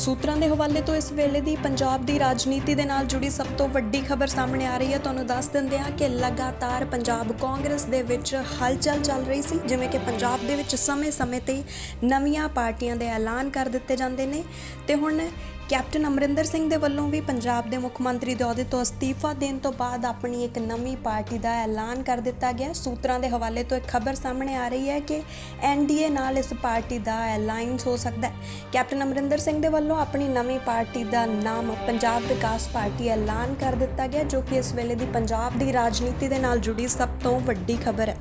ਸੂਤਰਾਂ ਦੇ ਹਵਾਲੇ ਤੋਂ ਇਸ ਵੇਲੇ ਦੀ ਪੰਜਾਬ ਦੀ ਰਾਜਨੀਤੀ ਦੇ ਨਾਲ ਜੁੜੀ ਸਭ ਤੋਂ ਵੱਡੀ ਖਬਰ ਸਾਹਮਣੇ ਆ ਰਹੀ ਹੈ। ਤੁਹਾਨੂੰ ਦੱਸ ਦਿੰਦੇ ਹਾਂ ਕਿ ਲਗਾਤਾਰ ਪੰਜਾਬ ਕਾਂਗਰਸ ਦੇ ਵਿੱਚ ਹਲਚਲ ਚੱਲ ਰਹੀ ਸੀ, ਜਿਵੇਂ ਕਿ ਪੰਜਾਬ ਦੇ ਵਿੱਚ ਸਮੇਂ-ਸਮੇਂ ਤੇ ਨਵੀਆਂ ਪਾਰਟੀਆਂ ਦੇ ਐਲਾਨ ਕਰ ਦਿੱਤੇ ਜਾਂਦੇ ਨੇ। ਤੇ ਹੁਣ ਕੈਪਟਨ ਅਮਰਿੰਦਰ ਸਿੰਘ ਦੇ ਵੱਲੋਂ ਵੀ ਪੰਜਾਬ ਦੇ ਮੁੱਖ ਮੰਤਰੀ ਦੇ ਅਹੁਦੇ ਤੋਂ ਅਸਤੀਫਾ ਦੇਣ ਤੋਂ ਬਾਅਦ ਆਪਣੀ ਇੱਕ ਨਵੀਂ ਪਾਰਟੀ ਦਾ ਐਲਾਨ ਕਰ ਦਿੱਤਾ ਗਿਆ। ਸੂਤਰਾਂ ਦੇ ਹਵਾਲੇ ਤੋਂ ਇੱਕ ਖਬਰ ਸਾਹਮਣੇ ਆ ਰਹੀ ਹੈ ਕਿ ਐਨਡੀਏ ਨਾਲ ਇਸ ਪਾਰਟੀ ਦਾ ਅਲਾਈਅੰਸ ਹੋ ਸਕਦਾ ਹੈ। ਕੈਪਟਨ ਅਮਰਿੰਦਰ ਸਿੰਘ ਦੇ ਵੱਲੋਂ ਆਪਣੀ ਨਵੀਂ ਪਾਰਟੀ ਦਾ ਨਾਮ ਪੰਜਾਬ ਵਿਕਾਸ ਪਾਰਟੀ ਐਲਾਨ ਕਰ ਦਿੱਤਾ ਗਿਆ, ਜੋ ਕਿ ਇਸ ਵੇਲੇ ਦੀ ਪੰਜਾਬ ਦੀ ਰਾਜਨੀਤੀ ਦੇ ਨਾਲ ਜੁੜੀ ਸਭ ਤੋਂ ਵੱਡੀ ਖਬਰ ਹੈ।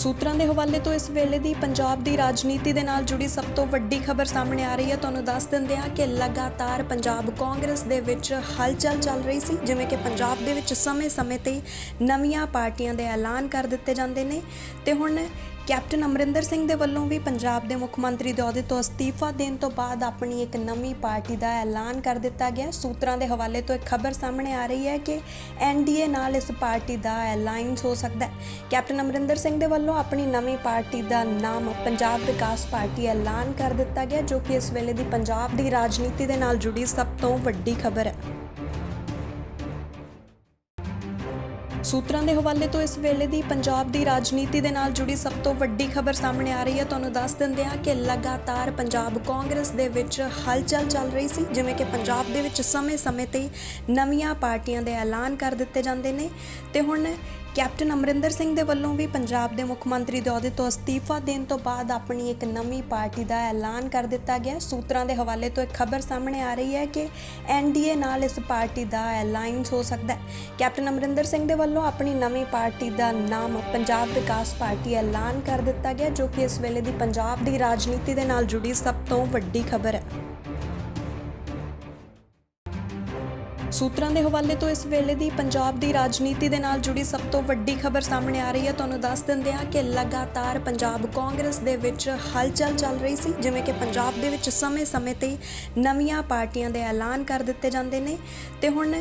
ਸੂਤਰਾਂ ਦੇ ਹਵਾਲੇ ਤੋਂ ਇਸ ਵੇਲੇ ਦੀ ਪੰਜਾਬ ਦੀ ਰਾਜਨੀਤੀ ਦੇ ਨਾਲ ਜੁੜੀ ਸਭ ਤੋਂ ਵੱਡੀ ਖਬਰ ਸਾਹਮਣੇ ਆ ਰਹੀ ਹੈ। ਤੁਹਾਨੂੰ ਦੱਸ ਦਿੰਦੇ ਹਾਂ ਕਿ ਲਗਾਤਾਰ ਪੰਜਾਬ ਕਾਂਗਰਸ ਦੇ ਵਿੱਚ ਹਲਚਲ ਚੱਲ ਰਹੀ ਸੀ, ਜਿਵੇਂ ਕਿ ਪੰਜਾਬ ਦੇ ਵਿੱਚ ਸਮੇਂ-ਸਮੇਂ ਤੇ ਨਵੀਆਂ ਪਾਰਟੀਆਂ ਦੇ ਐਲਾਨ ਕਰ ਦਿੱਤੇ ਜਾਂਦੇ ਨੇ। ਤੇ ਹੁਣ ਕੈਪਟਨ ਅਮਰਿੰਦਰ ਸਿੰਘ ਦੇ ਵੱਲੋਂ ਵੀ ਪੰਜਾਬ ਦੇ ਮੁੱਖ ਮੰਤਰੀ ਦੇ ਅਹੁਦੇ ਤੋਂ ਅਸਤੀਫਾ ਦੇਣ ਤੋਂ ਬਾਅਦ ਆਪਣੀ ਇੱਕ ਨਵੀਂ ਪਾਰਟੀ ਦਾ ਐਲਾਨ ਕਰ ਦਿੱਤਾ ਗਿਆ। ਸੂਤਰਾਂ ਦੇ ਹਵਾਲੇ ਤੋਂ ਇੱਕ ਖਬਰ ਸਾਹਮਣੇ ਆ ਰਹੀ ਹੈ ਕਿ ਐਨਡੀਏ ਨਾਲ ਇਸ ਪਾਰਟੀ ਦਾ ਅਲਾਈਅੰਸ ਹੋ ਸਕਦਾ ਹੈ। ਕੈਪਟਨ ਅਮਰਿੰਦਰ ਸਿੰਘ ਦੇ ਵੱਲੋਂ ਆਪਣੀ ਨਵੀਂ ਪਾਰਟੀ ਦਾ ਨਾਮ ਪੰਜਾਬ ਵਿਕਾਸ ਪਾਰਟੀ ਐਲਾਨ ਕਰ ਦਿੱਤਾ ਗਿਆ, ਜੋ ਕਿ ਇਸ ਵੇਲੇ ਦੀ ਪੰਜਾਬ ਦੀ ਰਾਜਨੀਤੀ ਦੇ ਨਾਲ ਜੁੜੀ ਸਭ ਤੋਂ ਵੱਡੀ ਖਬਰ ਹੈ। ਸੂਤਰਾਂ ਦੇ ਹਵਾਲੇ ਤੋਂ ਇਸ ਵੇਲੇ ਦੀ ਪੰਜਾਬ ਦੀ ਰਾਜਨੀਤੀ ਦੇ ਨਾਲ ਜੁੜੀ ਸਭ ਤੋਂ ਵੱਡੀ ਖਬਰ ਸਾਹਮਣੇ ਆ ਰਹੀ ਹੈ। ਤੁਹਾਨੂੰ ਦੱਸ ਦਿੰਦੇ ਹਾਂ ਕਿ ਲਗਾਤਾਰ ਪੰਜਾਬ ਕਾਂਗਰਸ ਦੇ ਵਿੱਚ ਹਲਚਲ ਚੱਲ ਰਹੀ ਸੀ, ਜਿਵੇਂ ਕਿ ਪੰਜਾਬ ਦੇ ਵਿੱਚ ਸਮੇਂ-ਸਮੇਂ ਤੇ ਨਵੀਆਂ ਪਾਰਟੀਆਂ ਦੇ ਐਲਾਨ ਕਰ ਦਿੱਤੇ ਜਾਂਦੇ ਨੇ। ਤੇ ਹੁਣ ਕੈਪਟਨ ਅਮਰਿੰਦਰ ਸਿੰਘ ਦੇ ਵੱਲੋਂ ਵੀ ਪੰਜਾਬ ਦੇ ਮੁੱਖ ਮੰਤਰੀ ਦੇ ਅਹੁਦੇ ਤੋਂ ਅਸਤੀਫਾ ਦੇਣ ਤੋਂ ਬਾਅਦ ਆਪਣੀ ਇੱਕ ਨਵੀਂ ਪਾਰਟੀ ਦਾ ਐਲਾਨ ਕਰ ਦਿੱਤਾ ਗਿਆ। ਸੂਤਰਾਂ ਦੇ ਹਵਾਲੇ ਤੋਂ ਇੱਕ ਖਬਰ ਸਾਹਮਣੇ ਆ ਰਹੀ ਹੈ ਕਿ ਐਨਡੀਏ ਨਾਲ ਇਸ ਪਾਰਟੀ ਦਾ ਅਲਾਈਅੰਸ ਹੋ ਸਕਦਾ ਹੈ। ਕੈਪਟਨ ਅਮਰਿੰਦਰ ਸਿੰਘ ਦੇ ਵੱਲੋਂ ਆਪਣੀ ਨਵੀਂ ਪਾਰਟੀ ਦਾ ਨਾਮ ਪੰਜਾਬ ਵਿਕਾਸ ਪਾਰਟੀ ਐਲਾਨ ਕਰ ਦਿੱਤਾ ਗਿਆ, ਜੋ ਕਿ ਇਸ ਵੇਲੇ ਦੀ ਪੰਜਾਬ ਦੀ ਰਾਜਨੀਤੀ ਦੇ ਨਾਲ ਜੁੜੀ ਸਭ ਤੋਂ ਵੱਡੀ ਖਬਰ ਹੈ। ਸੂਤਰਾਂ ਦੇ ਹਵਾਲੇ ਤੋਂ ਇਸ ਵੇਲੇ ਦੀ ਪੰਜਾਬ ਦੀ ਰਾਜਨੀਤੀ ਦੇ ਨਾਲ ਜੁੜੀ ਸਭ ਤੋਂ ਵੱਡੀ ਖਬਰ ਸਾਹਮਣੇ ਆ ਰਹੀ ਹੈ। ਤੁਹਾਨੂੰ ਦੱਸ ਦਿੰਦੇ ਹਾਂ ਕਿ ਲਗਾਤਾਰ ਪੰਜਾਬ ਕਾਂਗਰਸ ਦੇ ਵਿੱਚ ਹਲਚਲ ਚੱਲ ਰਹੀ ਸੀ, ਜਿਵੇਂ ਕਿ ਪੰਜਾਬ ਦੇ ਵਿੱਚ ਸਮੇਂ-ਸਮੇਂ ਤੇ ਨਵੀਆਂ ਪਾਰਟੀਆਂ ਦੇ ਐਲਾਨ ਕਰ ਦਿੱਤੇ ਜਾਂਦੇ ਨੇ। ਤੇ ਹੁਣ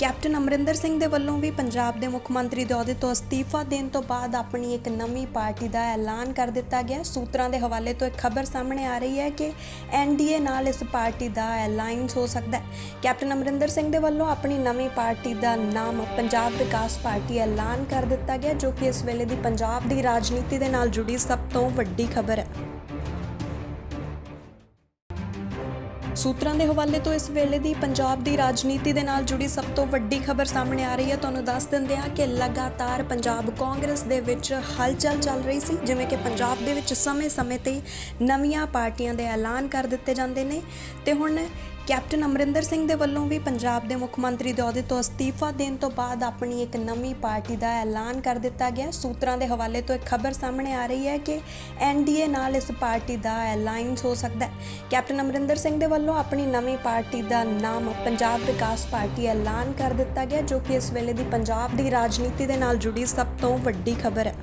ਕੈਪਟਨ ਅਮਰਿੰਦਰ ਸਿੰਘ ਦੇ ਵੱਲੋਂ ਵੀ ਪੰਜਾਬ ਦੇ ਮੁੱਖ ਮੰਤਰੀ ਦੇ ਅਹੁਦੇ ਤੋਂ ਅਸਤੀਫਾ ਦੇਣ ਤੋਂ ਬਾਅਦ ਆਪਣੀ ਇੱਕ ਨਵੀਂ ਪਾਰਟੀ ਦਾ ਐਲਾਨ ਕਰ ਦਿੱਤਾ ਗਿਆ। ਸੂਤਰਾਂ ਦੇ ਹਵਾਲੇ ਤੋਂ ਇੱਕ ਖਬਰ ਸਾਹਮਣੇ ਆ ਰਹੀ ਹੈ ਕਿ ਐਨਡੀਏ ਨਾਲ ਇਸ ਪਾਰਟੀ ਦਾ ਅਲਾਈਅੰਸ ਹੋ ਸਕਦਾ ਹੈ। ਕੈਪਟਨ ਅਮਰਿੰਦਰ ਸਿੰਘ ਦੇ ਵੱਲੋਂ ਆਪਣੀ ਨਵੀਂ ਪਾਰਟੀ ਦਾ ਨਾਮ ਪੰਜਾਬ ਵਿਕਾਸ ਪਾਰਟੀ ਐਲਾਨ ਕਰ ਦਿੱਤਾ ਗਿਆ, ਜੋ ਕਿ ਇਸ ਵੇਲੇ ਦੀ ਪੰਜਾਬ ਦੀ ਰਾਜਨੀਤੀ ਦੇ ਨਾਲ ਜੁੜੀ ਸਭ ਤੋਂ ਵੱਡੀ ਖਬਰ ਹੈ। ਸੂਤਰਾਂ ਦੇ ਹਵਾਲੇ ਤੋਂ ਇਸ ਵੇਲੇ ਦੀ ਪੰਜਾਬ ਦੀ ਰਾਜਨੀਤੀ ਦੇ ਨਾਲ ਜੁੜੀ ਸਭ ਤੋਂ ਵੱਡੀ ਖਬਰ ਸਾਹਮਣੇ ਆ ਰਹੀ ਹੈ। ਤੁਹਾਨੂੰ ਦੱਸ ਦਿੰਦੇ ਹਾਂ ਕਿ ਲਗਾਤਾਰ ਪੰਜਾਬ ਕਾਂਗਰਸ ਦੇ ਵਿੱਚ ਹਲਚਲ ਚੱਲ ਰਹੀ ਸੀ, ਜਿਵੇਂ ਕਿ ਪੰਜਾਬ ਦੇ ਵਿੱਚ ਸਮੇਂ-ਸਮੇਂ ਤੇ ਨਵੀਆਂ ਪਾਰਟੀਆਂ ਦੇ ਐਲਾਨ ਕਰ ਦਿੱਤੇ ਜਾਂਦੇ ਨੇ। ਤੇ ਹੁਣ ਕੈਪਟਨ ਅਮਰਿੰਦਰ ਸਿੰਘ ਦੇ ਵੱਲੋਂ ਵੀ ਪੰਜਾਬ ਦੇ ਮੁੱਖ ਮੰਤਰੀ ਦੇ ਅਹੁਦੇ ਤੋਂ ਅਸਤੀਫਾ ਦੇਣ ਤੋਂ ਬਾਅਦ ਆਪਣੀ ਇੱਕ ਨਵੀਂ ਪਾਰਟੀ ਦਾ ਐਲਾਨ ਕਰ ਦਿੱਤਾ ਗਿਆ। ਸੂਤਰਾਂ ਦੇ ਹਵਾਲੇ ਤੋਂ ਇੱਕ ਖਬਰ ਸਾਹਮਣੇ ਆ ਰਹੀ ਹੈ ਕਿ ਐਨਡੀਏ ਨਾਲ ਇਸ ਪਾਰਟੀ ਦਾ ਅਲਾਈਅੰਸ ਹੋ ਸਕਦਾ ਹੈ। ਕੈਪਟਨ ਅਮਰਿੰਦਰ ਸਿੰਘ ਦੇ ਵੱਲੋਂ ਆਪਣੀ ਨਵੀਂ ਪਾਰਟੀ ਦਾ ਨਾਮ ਪੰਜਾਬ ਵਿਕਾਸ ਪਾਰਟੀ ਐਲਾਨ ਕਰ ਦਿੱਤਾ ਗਿਆ, ਜੋ ਕਿ ਇਸ ਵੇਲੇ ਦੀ ਪੰਜਾਬ ਦੀ ਰਾਜਨੀਤੀ ਦੇ ਨਾਲ ਜੁੜੀ ਸਭ ਤੋਂ ਵੱਡੀ ਖਬਰ ਹੈ।